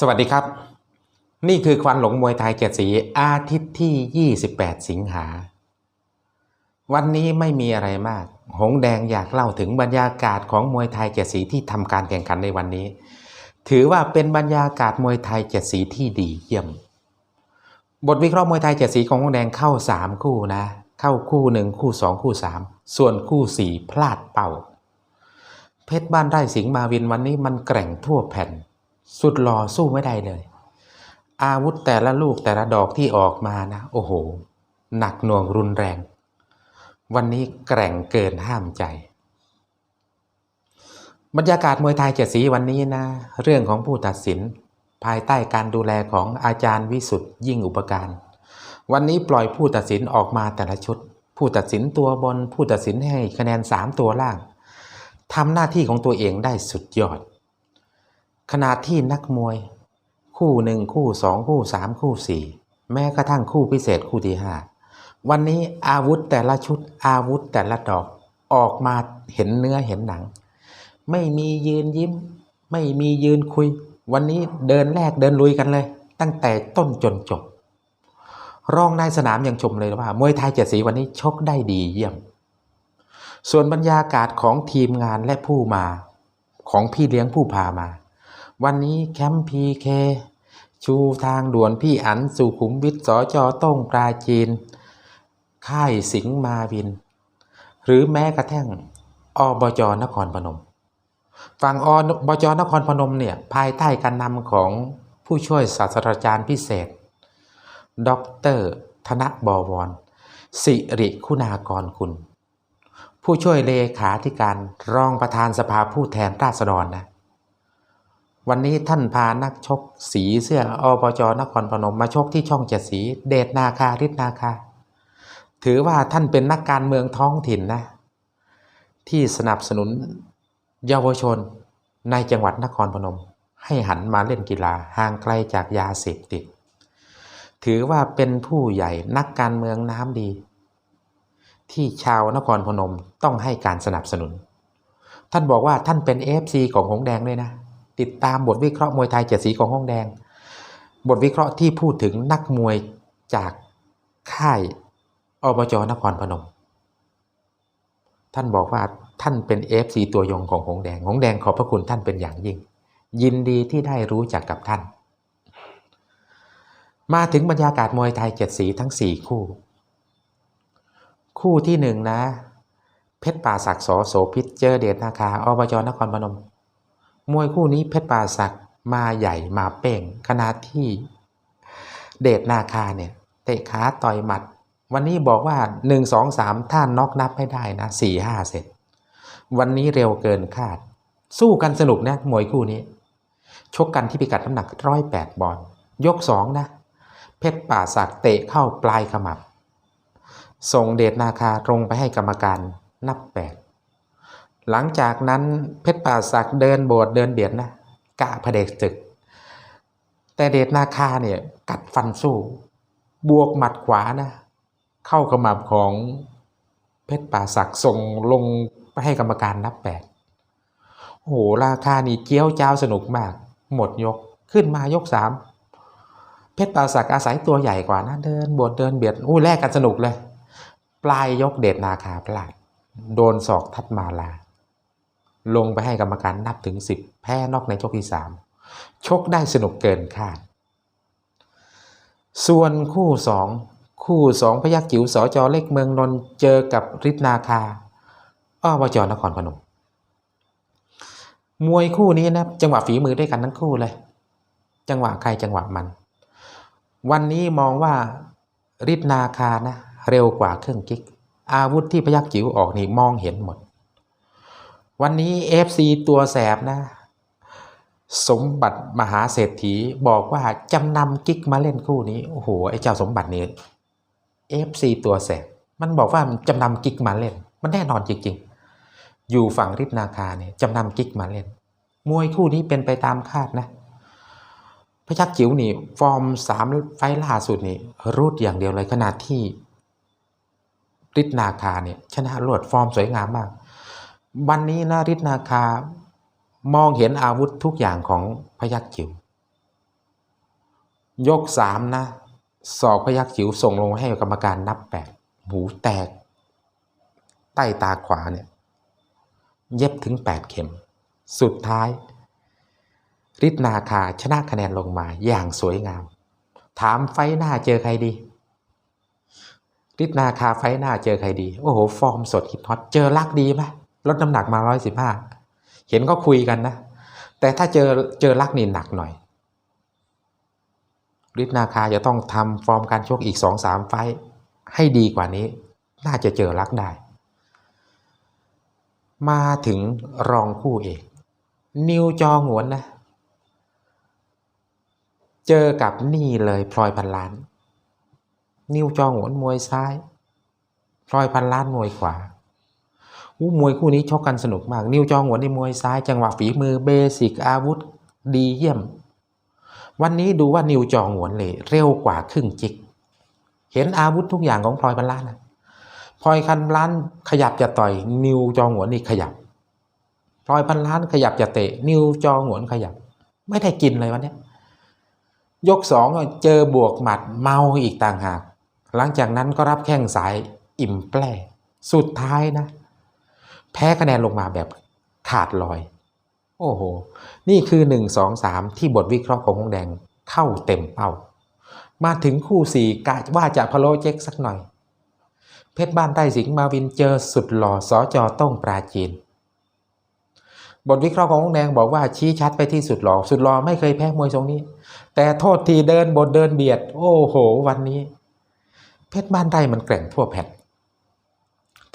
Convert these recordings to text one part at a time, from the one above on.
สวัสดีครับ นี่คือควันหลงมวยไทยเจ็ดสีอาทิตย์ที่ 28 สิงหา วันนี้ไม่มีอะไรมาก หงแดงอยากเล่าถึงบรรยากาศของมวยไทยเจ็ดสีที่ทำการแข่งขันในวันนี้ ถือว่าเป็นบรรยากาศมวยไทยเจ็ดสีที่ดีเยี่ยม บทวิเคราะห์มวยไทยเจ็ดสีของหงแดงเข้า 3 คู่นะ เข้าคู่หนึ่งคู่สองคู่สามส่วนคู่สีพลาดเป่า เพชรบ้านไร่สิงห์มาวินวันนี้มันแกร่งทั่วแผ่น สุดหล่อสู้ไม่ได้เลย อาวุธแต่ละลูกแต่ละดอกที่ออกมานะ โอ้โห หนักหน่วงรุนแรง วันนี้แกร่งเกินห้ามใจ บรรยากาศมวยไทยเจ็ดสีวันนี้นะ เรื่องของผู้ตัดสิน ภายใต้การดูแลของอาจารย์วิสุทธ์ยิ่งอุปการ วันนี้ปล่อยผู้ตัดสินออกมาแต่ละชุด ผู้ตัดสินตัวบน ผู้ตัดสินให้คะแนน 3 ตัวล่างทำหน้าที่ของตัวเองได้สุดยอด ขณะที่นักมวย คู่หนึ่งคู่สองคู่สามคู่สี่แม้กระทั่งคู่พิเศษคู่ที่ห้าวันนี้อาวุธแต่ละชุดอาวุธแต่ละดอกออกมาเห็นเนื้อเห็นหนัง ไม่มียืนยิ้ม ไม่มียืนคุย วันนี้เดินแรกเดินลุยกันเลย ตั้งแต่ต้นจนจบ รองนายสนามยังชมเลยว่ามวยไทยเจ็ดสีวันนี้ชกได้ดีเยี่ยม ส่วนบรรยากาศของทีมงานและผู้มา ของพี่เลี้ยงผู้พามา วันนี้แคมป์พีเคชูทางด่วนพี่อันสุขุมวิทสจต้งปราจีน ค่ายสิงห์มาวิน หรือแม้กระทั่งอบจนครพนม ฝั่งอบจนครพนมเนี่ยภายใต้การนำของผู้ช่วยศาสตราจารย์พิเศษดรธนบวร สิริคุณากรคุณ ผู้ช่วยเลขาธิการรองประธานสภาผู้แทนราษฎรนะ วันนี้ท่านพานักชกสีเสื้ออบจนครพนมมาชกที่ช่องเจ็ดสี เดชนาคาฤทธนาคา ถือว่าท่านเป็นนักการเมืองท้องถิ่นนะ ที่สนับสนุนเยาวชนในจังหวัดนครพนม ให้หันมาเล่นกีฬาห่างไกลจากยาเสพติด ถือว่าเป็นผู้ใหญ่นักการเมืองน้ำดี ที่ชาวนครพนมต้องให้การสนับสนุน ท่านบอกว่าท่านเป็น FC ของหงแดงด้วยนะ ติดตามบทวิเคราะห์มวยไทยเจ็ดสีของห้องแดง บทวิเคราะห์ที่พูดถึงนักมวยจากค่ายอบจนครพนม ท่านบอกว่าท่านเป็น FC ตัวยงของหงแดง หงแดงขอบพระคุณท่านเป็นอย่างยิ่ง ยินดีที่ได้รู้จักกับท่าน มาถึงบรรยากาศมวยไทยเจ็ดสีทั้ง 4 คู่ คู่ที่หนึ่งนะ เพชรป่าศักดิ์สอโสพิษเจอเดชนาคาอบจนครพนม มวยคู่นี้เพชรป่าศักดิ์มาใหญ่มาเป้งขณะที่เดชนาคาเนี่ยเตะขาต่อยหมัด วันนี้บอกว่า 1 2 3ท่านน็อกนับไม่ได้นะ 4 5 เสร็จ วันนี้เร็วเกินคาด สู้กันสนุกนะมวยคู่นี้ ชกกันที่พิกัดน้ำหนักร้อยแปดบอลยกสองนะ เพชรป่าศักด์เตะเข้าปลายขมับ ส่งเดชนาคาตรงไปให้กรรมการนับแปด หลังจากนั้นเพชรป่าศักด์เดินโบดเดินเบียดนะกะพระเดชศึก แต่เดชนาคาเนี่ยกัดฟันสู้ บวกหมัดขวานะ เข้าขมับของเพชรป่าศักด์ส่งลงไปให้กรรมการนับแปดโอ้โหราคานี่เกี้ยวเจ้าสนุกมาก หมดยกขึ้นมายกสามเพชรป่าศักด์อาศัยตัวใหญ่กว่านะเดินบวดเดินเบียดอู้แลกกันสนุกเลย ปลายยกเดชนาคาพลาดโดนศอกทัดมาลา ลงไปให้กรรมการนับถึงสิบแพ้นอกในยกที่สามชกได้สนุกเกินคาด ส่วนคู่สองคู่สองพยักจิ๋วสอจอเล็กเมืองนน์เจอกับฤทธนาคาอ้อบจนครพนม มวยคู่นี้นะจังหวะฝีมือด้วยกันทั้งคู่เลย จังหวะใครจังหวะมัน วันนี้มองว่าฤทธนาคานะเร็วกว่าเครื่องกิ๊กอาวุธที่พยักจิ๋วออกนี่มองเห็นหมด วันนี้ FC ตัวแสบนะ สมบัติมหาเศรษฐีบอกว่าจำนำกิ๊กมาเล่นคู่นี้ โอ้โห ไอ้เจ้าสมบัตินี้ FC ตัวแสบ มันบอกว่าจำนำกิ๊กมาเล่น มันแน่นอนจริงๆ อยู่ฝั่งริบนาคาเนี่ยจำนำกิ๊กมาเล่น มวยคู่นี้เป็นไปตามคาดนะพะยักจิ๋วนี่ ฟอร์มสามไฟล์ล่าสุดนี่ รูดอย่างเดียวเลยขนาดที่ริดนาคาเนี่ยชนะรวดฟอร์มสวยงามมาก วันนี้นะริดนาคามองเห็นอาวุธทุกอย่างของพยักจิ๋วยกสามนะศอกพยักจิ๋วส่งลงให้กรรมการนับแปดหูแตก ใต้ตาขวาเนี่ย เย็บถึงแปดเข็ม สุดท้ายฤทธิ์นาคาชนะคะแนนลงมาอย่างสวยงาม ถามไฟหน้าเจอใครดีฤทธิ์นาคาไฟหน้าเจอใครดี โอ้โห ฟอร์มสดฮิตฮอตเจอลักดีไหม ลดน้ำหนักมาร้อยสิบห้าเห็นก็คุยกันนะ แต่ถ้าเจอเจอลักนี่หนักหน่อยฤทธิ์นาคาจะต้องทำฟอร์มการชกอีกสองสามไฟท์ให้ดีกว่านี้ น่าจะเจอลักได้ มาถึงรองคู่เอกนิวจองหวนนะ เจอกับนี่เลยพลอยพันล้าน นิวจองหวนมวยซ้าย พลอยพันล้านมวยขวา อู้มวยคู่นี้ชกกันสนุกมาก นิวจองหวนในมวยซ้ายจังหวะฝีมือเบสิกอาวุธ ดีเยี่ยม วันนี้ดูว่านิวจองหวนเลยเร็วกว่าครึ่งจิก เห็นอาวุธทุกอย่างของพลอยพันล้านนะพลอยคันล้านขยับจะต่อย นิวจองหวนนี่ขยับพลอยพันล้านขยับจะเตะ นิวจองหวนขยับ ไม่ได้กินเลยวันนี้ยกสองเจอบวกหมัดเมาอีกต่างหาก หลังจากนั้นก็รับแข้งสายอิ่มแปร่สุดท้ายนะ แพ้คะแนนลงมาแบบขาดลอย โอ้โห นี่คือ 1 2 3 ที่บทวิเคราะห์ของหงแดงเข้าเต็มเป้า มาถึงคู่สี่กะว่าจะพะโลเจ๊กสักหน่อย เพชรบ้านใต้สิงห์มาวินเจอสุดหล่อสอจอต้องปราจีน บทวิเคราะห์ของหงแดงบอกว่าชี้ชัดไปที่สุดหล่อสุดหล่อไม่เคยแพ้มวยทรงนี้ แต่โทษทีเดินบทเดินเบียด โอ้โห วันนี้ เพชรบ้านไร่มันแกร่งทั่วแผ่น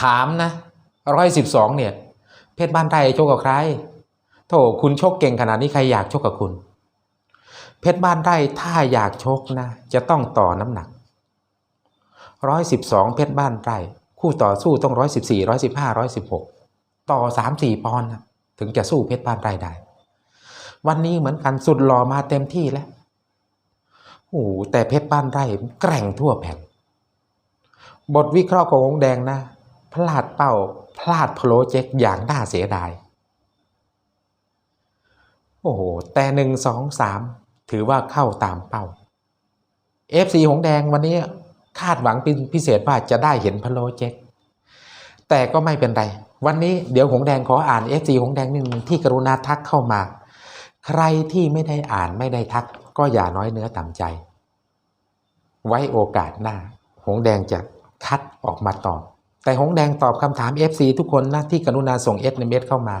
ถามนะ ร้อยสิบสองเนี่ย เพชรบ้านไร่ชกกับใครโถคุณชกเก่งขนาดนี้ใครอยากชกกับคุณ เพชรบ้านไร่ถ้าอยากชกนะ จะต้องต่อน้ำหนักร้อยสิบสองเพชรบ้านไร่คู่ต่อสู้ต้องร้อยสิบสี่ร้อยสิบห้าร้อยสิบหกต่อสามสี่ปอนด์นะถึงจะสู้เพชรบ้านไร่ได้ วันนี้เหมือนกันสุดหล่อมาเต็มที่แล้วโอ้แต่เพชรบ้านไร่แกร่งทั่วแผ่นบทวิเคราะห์ของหงแดงนะ พลาดเป้า พลาดโปรเจกต์อย่างน่าเสียดาย โอ้โห แต่หนึ่งสองสามถือว่าเข้าตามเป้า FC หงแดงวันนี้คาดหวังเป็นพิเศษว่าจะได้เห็นพะโลเจ็กแต่ก็ไม่เป็นไร วันนี้เดี๋ยวหงแดงขออ่าน FC หงแดงนิดนึงที่กรุณาทักเข้ามา ใครที่ไม่ได้อ่านไม่ได้ทัก ก็อย่าน้อยเนื้อต่ำใจ ไว้โอกาสหน้า หงแดงจะคัดออกมาตอบ แต่หงแดงตอบคำถาม FC ทุกคนนะที่กรุณาส่ง s เ s เข้ามา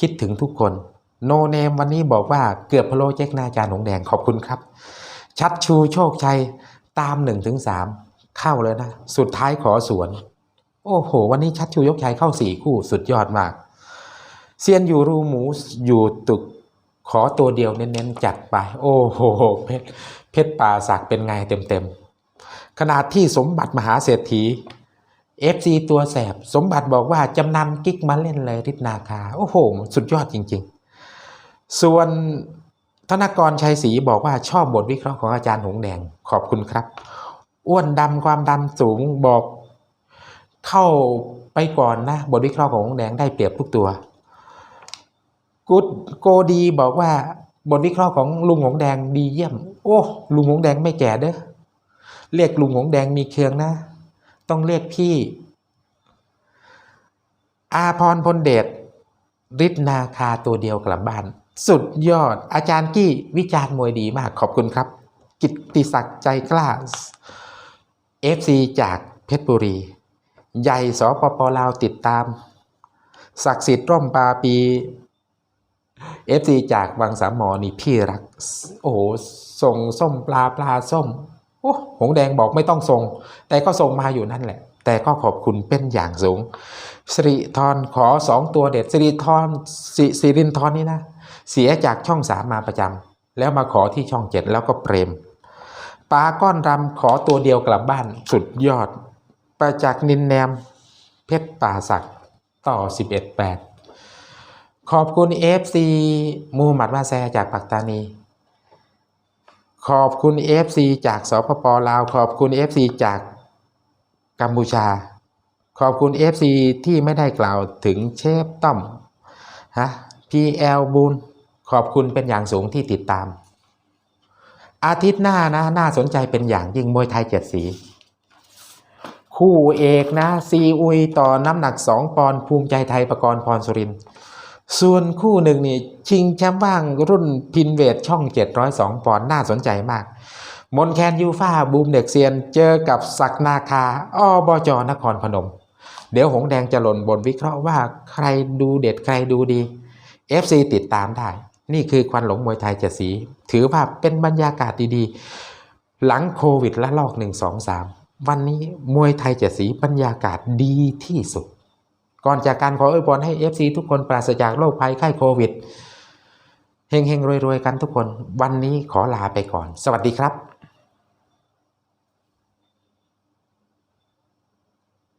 คิดถึงทุกคน โนเนมวันนี้บอกว่าเกือบพะโลเจ๊กหน้าจานหงแดงขอบคุณครับ ชัดชูโชคชัยตาม1นถึงสเข้าเลยนะ สุดท้ายขอสวน โอ้โห วันนี้ชัดชูยกชัยเข้าสี่คู่สุดยอดมากเซียนอยู่รูหมูอยู่ตึกขอตัวเดียวเน้นๆจัดไป โอ้โหเพชรเพชรป่าศักเป็นไงเต็มๆขนาดที่สมบัติมหาเศรษฐี FC ตัวแสบ สมบัติบอกว่า จำนำกิ๊กมาเล่นเลยริดนาคา โอ้โห สุดยอดจริง ๆ ส่วนธนกรชัยศรีบอกว่าชอบบทวิเคราะห์ของอาจารย์หงแดง ขอบคุณครับ อ้วนดำความดำสูงบอกเข้าไปก่อนนะ บทวิเคราะห์ของหงแดงได้เปรียบทุกตัวกูดโกดีบอกว่าบทวิเคราะห์ของลุงหงแดงดีเยี่ยม โอ้ ลุงหงแดงไม่แก่เด้อเรียกลุงหงแดงมีเคืองนะ ต้องเรียกพี่ อาพรพลเดชฤทธนาคาตัวเดียวกลับบ้าน สุดยอด อาจารย์กี้วิจารณ์มวยดีมากขอบคุณครับ กิตติศักดิ์ใจกล้า FC จากเพชรบุรี ใหญ่สปปลาวติดตาม ศักดิ์สิทธิ์ร่มปาปี FC จากวังสามหมอนี่พี่รัก โอ้โหส่งส้มปลาปลาส้ม โอ้หงแดงบอกไม่ต้องส่ง แต่ก็ส่งมาอยู่นั่นแหละ แต่ก็ขอบคุณเป็นอย่างสูงสิริธรขอสองตัวเด็ดสิริธรสิสิรินทรนี่นะ เสียจากช่องสามมาประจำแล้วมาขอที่ช่องเจ็ดแล้วก็เปรมปลาก้อนรำขอตัวเดียวกลับบ้านสุดยอด ประจักษ์นินแนม เพชรป่าศักด์ต่อ 11-8 ขอบคุณ FC มูฮัมหมัดมาแซจากปักตานี ขอบคุณ FC จากสปปลาว ขอบคุณ FC จากกัมพูชา ขอบคุณ FC ที่ไม่ได้กล่าวถึงเชฟต้อมฮะ PL บูนขอบคุณเป็นอย่างสูงที่ติดตาม อาทิตย์หน้านะ น่าสนใจเป็นอย่างยิ่งมวยไทยเจ็ดสี คู่เอกนะ ซีอุยต่อน้ำหนัก 2 ปอนด์ภูมิใจไทยประกรณ์พรสุรินทร์ ส่วนคู่หนึ่งนี่ชิงแชมป์ว่างรุ่นพินเวทช่อง 702 ปอนด์น่าสนใจมาก มนแคนยูฟ่าบูมเด็กเซียน เจอกับศักนาคาอบจนครพนม เดี๋ยวหงแดงจะหล่นบนวิเคราะห์ว่าใครดูเด็ดใครดูดี FC ติดตามได้ นี่คือควันหลงมวยไทยเจ็ดสี ถือว่าเป็นบรรยากาศดีๆ หลังโควิดละลอก 1 2 3 วันนี้มวยไทยเจ็ดสีบรรยากาศดีที่สุด ก่อนจากการขออวยพรให้ FC ทุกคนปราศจากโรคภัยไข้โควิดเฮงๆรวยๆกันทุกคน วันนี้ขอลาไปก่อน สวัสดีครับ